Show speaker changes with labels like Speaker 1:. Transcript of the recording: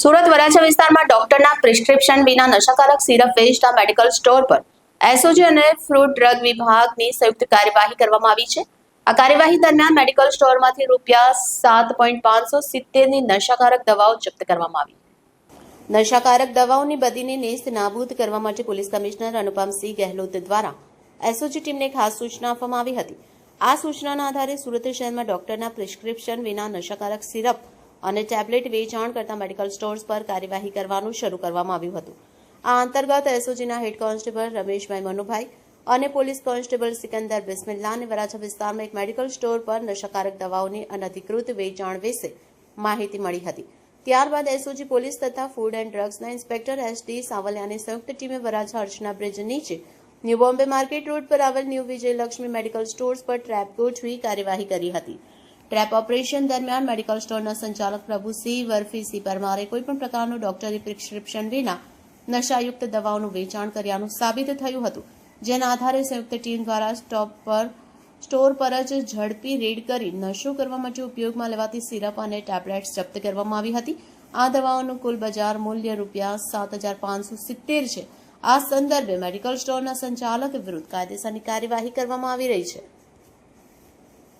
Speaker 1: સુરત વરાછા વિસ્તારમાં ડોક્ટરના પ્રિસ્ક્રિપ્શન વિના નશાકારક સિરપ વેચતા મેડિકલ સ્ટોર પર એસઓજી અને ફ્રૂટ ડ્રગ વિભાગની સંયુક્ત કાર્યવાહી કરવામાં આવી છે. આ કાર્યવાહી દરમિયાન મેડિકલ સ્ટોરમાંથી રૂપિયા સાત પોઈન્ટ પાંચસો સિત્તેરની નશાકારક દવાઓ જપ્ત કરવામાં આવી. નશાકારક દવાઓની બદીને નેસ્ત નાબૂદ કરવા માટે પોલીસ કમિશનર અનુપમસિંહ ગહેલોત દ્વારા એસઓજી ટીમને ખાસ સૂચના આપવામાં આવી હતી. આ સૂચનાના આધારે સુરત શહેરમાં ડોક્ટરના પ્રિસ્ક્રિપ્શન વિના નશાકારક સિરપ અને ટેબ્લેટ વેચાણ કરતા મેડિકલ સ્ટોર્સ પર કાર્યવાહી કરવાનું શરૂ કરવામાં આવ્યું હતું. આ અંતર્ગત એસઓજીના હેડ કોન્સ્ટેબલ રમેશભાઈ મનુભાઈ અને પોલીસ કોન્સ્ટેબલ સિકંદર બિસ્મિલ્લા અને વરાછા વિસ્તારમાં એક મેડિકલ સ્ટોર પર નશાકારક દવાઓની અનધિકૃત વેચાણ વિશે માહિતી મળી હતી. ત્યારબાદ એસઓજી પોલીસ તથા ફૂડ એન્ડ ડ્રગ્સના ઇન્સ્પેક્ટર એસ ડી સાવલિયાની સંયુક્ત ટીમે વરાછા અર્ચના બ્રિજ નીચે ન્યૂ બોમ્બે માર્કેટ રોડ પર આવેલ ન્યૂ વિજયલક્ષ્મી મેડિકલ સ્ટોર્સ પર ટ્રેપ ગોઠવી કાર્યવાહી કરી હતી. ટ્રેપ ઓપરેશન દરમિયાન મેડિકલ સ્ટોરના સંચાલક પ્રભુસિંહ વરફીસિંહ પરમારે કોઈપણ પ્રકારનું ડોક્ટરી પ્રિસ્ક્રિપ્શન વિના નશાયુક્ત દવાઓનું વેચાણ કર્યાનું સાબિત થયું હતું. જેના આધારે સંયુક્ત ટીમ દ્વારા સ્ટોપ પર, સ્ટોર પર જ ઝડપી રેડ કરી નશો કરવા માટે ઉપયોગમાં લેવાતી સિરપ અને ટેબ્લેટ્સ જપ્ત કરવામાં આવી હતી. આ દવાઓનું કુલ બજાર મૂલ્ય રૂપિયા સાત હજાર પાંચસો સિત્તેર છે. આ સંદર્ભે મેડિકલ સ્ટોરના સંચાલક વિરુદ્ધ કાયદેસરની કાર્યવાહી કરવામાં આવી રહી છે.